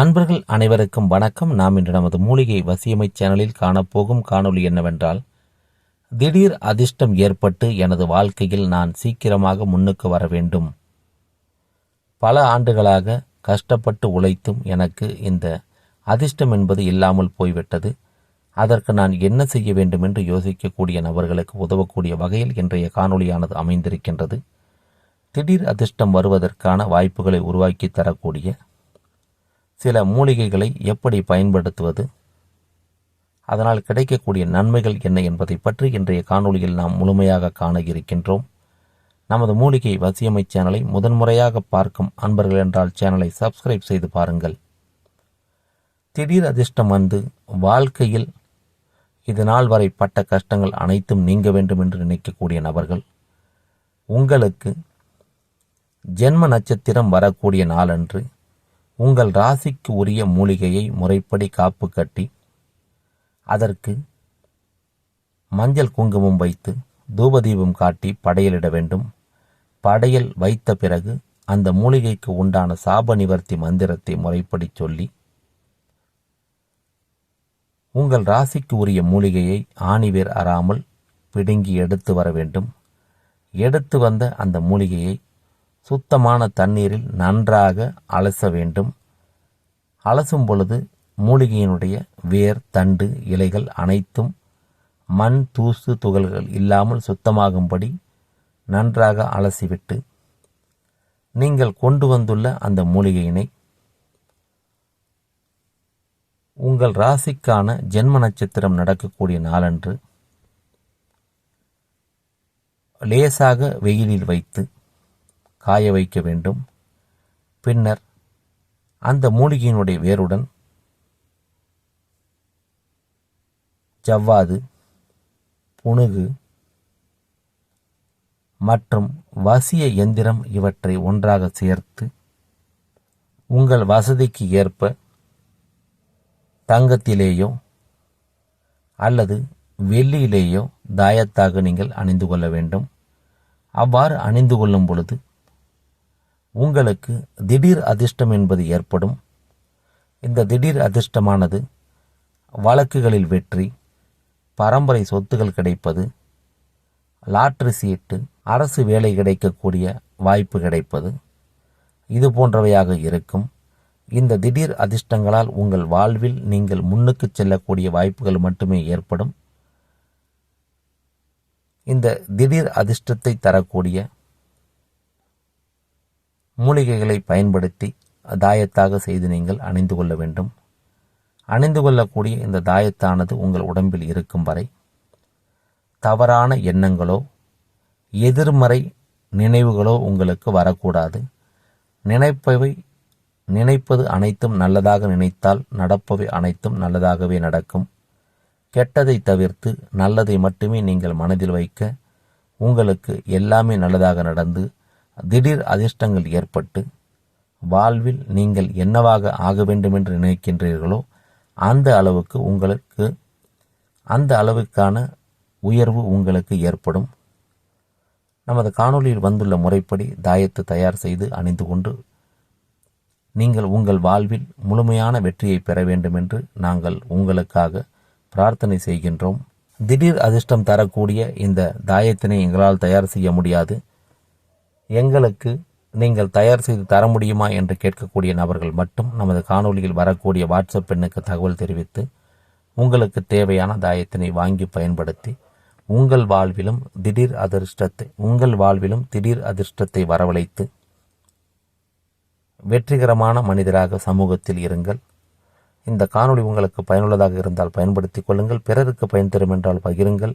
அன்பர்கள் அனைவருக்கும் வணக்கம். நாம் இன்று நமது மூலிகை வசியமை சேனலில் காணப்போகும் காணொளி என்னவென்றால் திடீர் அதிர்ஷ்டம் ஏற்பட்டு எனது வாழ்க்கையில் நான் சீக்கிரமாக முன்னுக்கு வர வேண்டும். பல ஆண்டுகளாக கஷ்டப்பட்டு உழைத்தும் எனக்கு இந்த அதிர்ஷ்டம் என்பது இல்லாமல் போய்விட்டது. அதற்கு நான் என்ன செய்ய வேண்டும் என்று யோசிக்கக்கூடிய நபர்களுக்கு உதவக்கூடிய வகையில் இன்றைய காணொலியானது அமைந்திருக்கின்றது. திடீர் அதிர்ஷ்டம் வருவதற்கான வாய்ப்புகளை உருவாக்கி தரக்கூடிய சில மூலிகைகளை எப்படி பயன்படுத்துவது? அதனால் கிடைக்கக்கூடிய நன்மைகள் என்ன என்பதை பற்றி இன்றைய காணொளியில் நாம் முழுமையாக காண இருக்கின்றோம். நமது மூலிகை வசியமை சேனலை முதன்முறையாக பார்க்கும் அன்பர்கள் என்றால் சேனலை சப்ஸ்கிரைப் செய்து பாருங்கள். திடீர் அதிர்ஷ்டம் வந்து வாழ்க்கையில் இது நாள் வரை பட்ட கஷ்டங்கள் அனைத்தும் நீங்க வேண்டும் என்று நினைக்கக்கூடிய நபர்கள் உங்களுக்கு ஜென்ம நட்சத்திரம் வரக்கூடிய நாளன்று உங்கள் ராசிக்கு உரிய மூலிகையை முறைப்படி காப்பு கட்டி அதற்கு மஞ்சள் குங்குமம் வைத்து தூபதீபம் காட்டி படையலிட வேண்டும். படையல் வைத்த பிறகு அந்த மூலிகைக்கு உண்டான சாப நிவர்த்தி மந்திரத்தை முறைப்படி சொல்லி உங்கள் ராசிக்கு உரிய மூலிகையை ஆணிவேர் அறாமல் பிடுங்கி எடுத்து வர வேண்டும். எடுத்து வந்த அந்த மூலிகையை சுத்தமான தண்ணீரில் நன்றாக அலச வேண்டும். அலசும் பொழுது மூலிகையினுடைய வேர் தண்டு இலைகள் அனைத்தும் மண் தூசு துகள்கள் இல்லாமல் சுத்தமாகும்படி நன்றாக அலசிவிட்டு நீங்கள் கொண்டு வந்துள்ள அந்த மூலிகையினை உங்கள் ராசிக்கான ஜென்ம நட்சத்திரம் நடக்கக்கூடிய நாளன்று லேசாக வெயிலில் வைத்து காய வைக்க வேண்டும். பின்னர் அந்த மூலிகையினுடைய வேருடன் ஜவ்வாது புணுகு மற்றும் வசிய எந்திரம் இவற்றை ஒன்றாக சேர்த்து உங்கள் வசதிக்கு ஏற்ப தங்கத்திலேயோ அல்லது வெள்ளியிலேயோ தாயத்தாக நீங்கள் அணிந்து கொள்ள வேண்டும். அவ்வாறு அணிந்து கொள்ளும் பொழுது உங்களுக்கு திடீர் அதிர்ஷ்டம் என்பது ஏற்படும். இந்த திடீர் அதிர்ஷ்டமானது வழக்குகளில் வெற்றி பரம்பரை சொத்துகள் கிடைப்பது லாட்ரி சீட்டு அரசு வேலை கிடைக்கக்கூடிய வாய்ப்பு கிடைப்பது. இது போன்றவையாக இருக்கும். இந்த திடீர் அதிர்ஷ்டங்களால் உங்கள் வாழ்வில் நீங்கள் முன்னுக்கு செல்லக்கூடிய வாய்ப்புகள் மட்டுமே ஏற்படும். இந்த திடீர் அதிர்ஷ்டத்தை தரக்கூடிய மூலிகைகளை பயன்படுத்தி தாயத்தாக செய்து நீங்கள் அணிந்து கொள்ள வேண்டும். அணிந்து கொள்ளக்கூடிய இந்த தாயத்தானது உங்கள் உடம்பில் இருக்கும் வரை தவறான எண்ணங்களோ எதிர்மறை நினைவுகளோ உங்களுக்கு வரக்கூடாது. நினைப்பவை நினைப்பது அனைத்தும் நல்லதாக நினைத்தால் நடப்பவை அனைத்தும் நல்லதாகவே நடக்கும். கெட்டதை தவிர்த்து நல்லதை மட்டுமே நீங்கள் மனதில் வைக்க உங்களுக்கு எல்லாமே நல்லதாக நடந்து திடீர் அதிர்ஷ்டங்கள் ஏற்பட்டு வாழ்வில் நீங்கள் என்னவாக ஆக வேண்டும் என்று நினைக்கின்றீர்களோ அந்த அளவுக்கு உங்களுக்கு அந்த அளவுக்கான உயர்வு உங்களுக்கு ஏற்படும். நமது காணொலியில் வந்துள்ள முறைப்படி தாயத்தை தயார் செய்து அணிந்து கொண்டு நீங்கள் உங்கள் வாழ்வில் முழுமையான வெற்றியை பெற வேண்டும் என்று நாங்கள் உங்களுக்காக பிரார்த்தனை செய்கின்றோம். திடீர் அதிர்ஷ்டம் தரக்கூடிய இந்த தாயத்தினை எங்களால் தயார் செய்ய முடியாது. எங்களுக்கு நீங்கள் தயார் செய்து தர முடியுமா என்று கேட்கக்கூடிய நபர்கள் மட்டும் நமது காணொலியில் வரக்கூடிய வாட்ஸ்அப் எண்ணுக்கு தகவல் தெரிவித்து உங்களுக்கு தேவையான தாயத்தினை வாங்கி பயன்படுத்தி உங்கள் வாழ்விலும் திடீர் அதிர்ஷ்டத்தை உங்கள் வாழ்விலும் திடீர் அதிர்ஷ்டத்தை வரவழைத்து வெற்றிகரமான மனிதராக சமூகத்தில் இருங்கள். இந்த காணொளி உங்களுக்கு பயனுள்ளதாக இருந்தால் பயன்படுத்திக் கொள்ளுங்கள். பிறருக்கு பயன் தரும் என்றால் பகிருங்கள்.